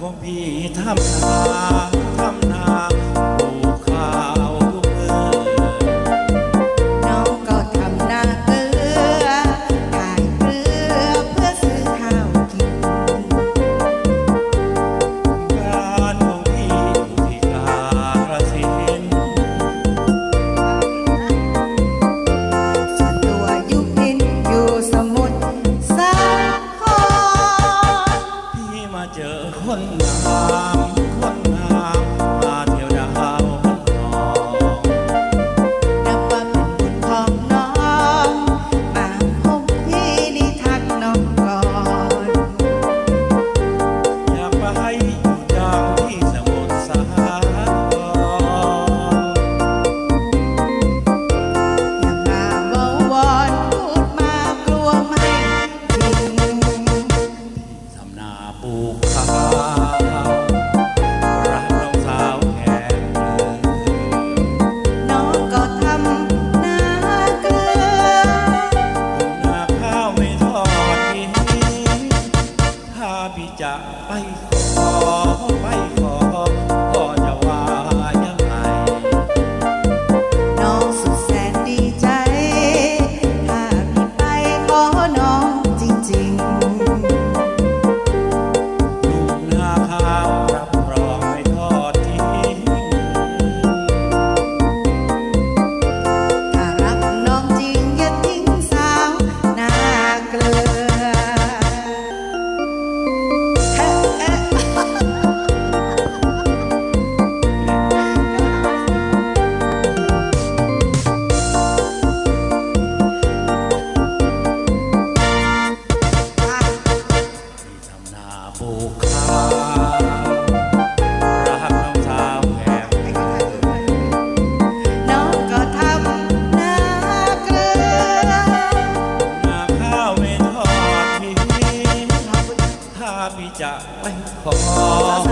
ของพี่ทำนาทำนา 南 จะไปขอไปขอ ปูกข้าวรักน้องาวแหบน้องก็ทำนาเกลือนาข้าวไม่ทอดทิ้าพี่จะไปขอ